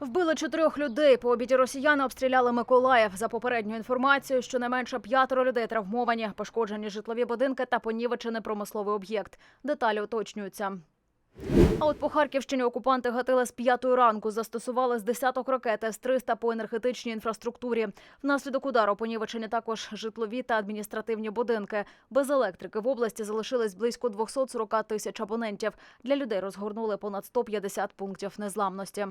Вбили чотирьох людей. По обіді росіяни обстріляли Миколаїв. За попередньою інформацією, щонайменше п'ятеро людей травмовані, пошкоджені житлові будинки та понівечений промисловий об'єкт. Деталі уточнюються. А от по Харківщині окупанти гатили з п'ятої ранку. Застосували з десяток ракет С-300 по енергетичній інфраструктурі. Внаслідок удару понівечені також житлові та адміністративні будинки. Без електрики в області залишились близько 240 тисяч абонентів. Для людей розгорнули понад 150 пунктів незламності.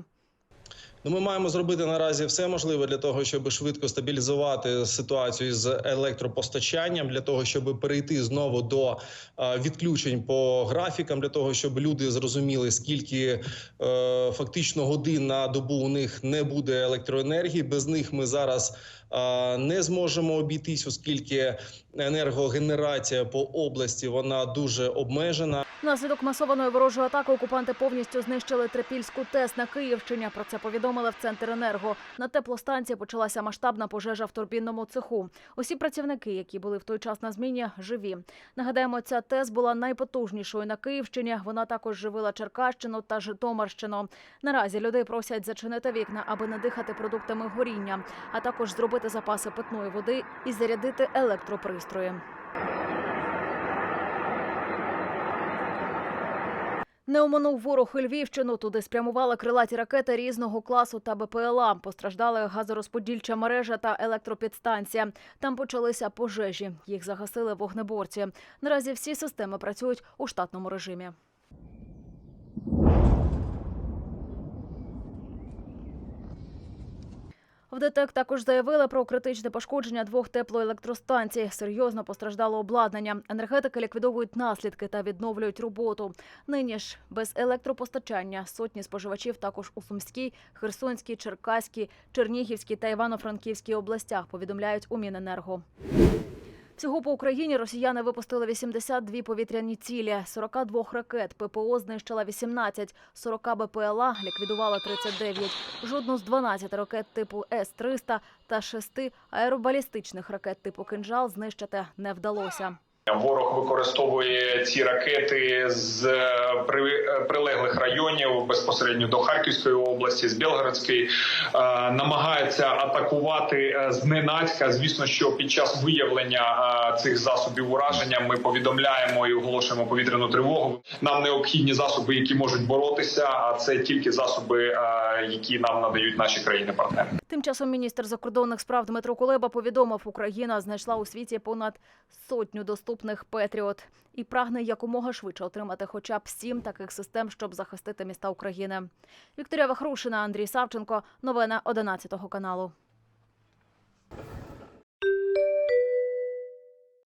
Ну, ми маємо зробити наразі все можливе для того, щоб швидко стабілізувати ситуацію з електропостачанням, для того, щоб перейти знову до е, відключень по графікам, для того, щоб люди зрозуміли, скільки е, фактично годин на добу у них не буде електроенергії. Без них ми зараз е, не зможемо обійтись, оскільки енергогенерація по області вона дуже обмежена. Внаслідок масованої ворожої атаки окупанти повністю знищили Трипільську ТЕС на Київщині. Про це повідомили в Центр енерго. На теплостанції почалася масштабна пожежа в турбінному цеху. Усі працівники, які були в той час на зміні, живі. Нагадаємо, ця ТЕС була найпотужнішою на Київщині. Вона також живила Черкащину та Житомирщину. Наразі людей просять зачинити вікна, аби не дихати продуктами горіння, а також зробити запаси питної води і зарядити електропристрої. Не оминув ворог і Львівщину. Туди спрямували крилаті ракети різного класу та БПЛА. Постраждали газорозподільча мережа та електропідстанція. Там почалися пожежі. Їх загасили вогнеборці. Наразі всі системи працюють у штатному режимі. В ДТЕК також заявили про критичне пошкодження двох теплоелектростанцій. Серйозно постраждало обладнання. Енергетики ліквідовують наслідки та відновлюють роботу. Нині ж без електропостачання сотні споживачів також у Сумській, Херсонській, Черкаській, Чернігівській та Івано-Франківській областях. Повідомляють у Міненерго. Всього по Україні росіяни випустили 82 повітряні цілі, 42 ракет, ППО знищила 18, 40 БПЛА ліквідувала 39. Жодну з 12 ракет типу С-300 та 6 аеробалістичних ракет типу «Кинжал» знищити не вдалося. Ворог використовує ці ракети з е, при- е, прилеглих районів безпосередньо до Харківської області, з Білгородської, е, намагається атакувати зненацька. Звісно, що під час виявлення цих засобів ураження ми повідомляємо і оголошуємо повітряну тривогу. Нам необхідні засоби, які можуть боротися. А це тільки засоби, які нам надають наші країни-партнери. Тим часом міністр закордонних справ Дмитро Кулеба повідомив, Україна знайшла у світі понад сотню доступних Петріот і прагне якомога швидше отримати хоча б сім таких систем, щоб захистити міста України. Вікторія Вахрушина, Андрій Савченко. Новини 11 каналу.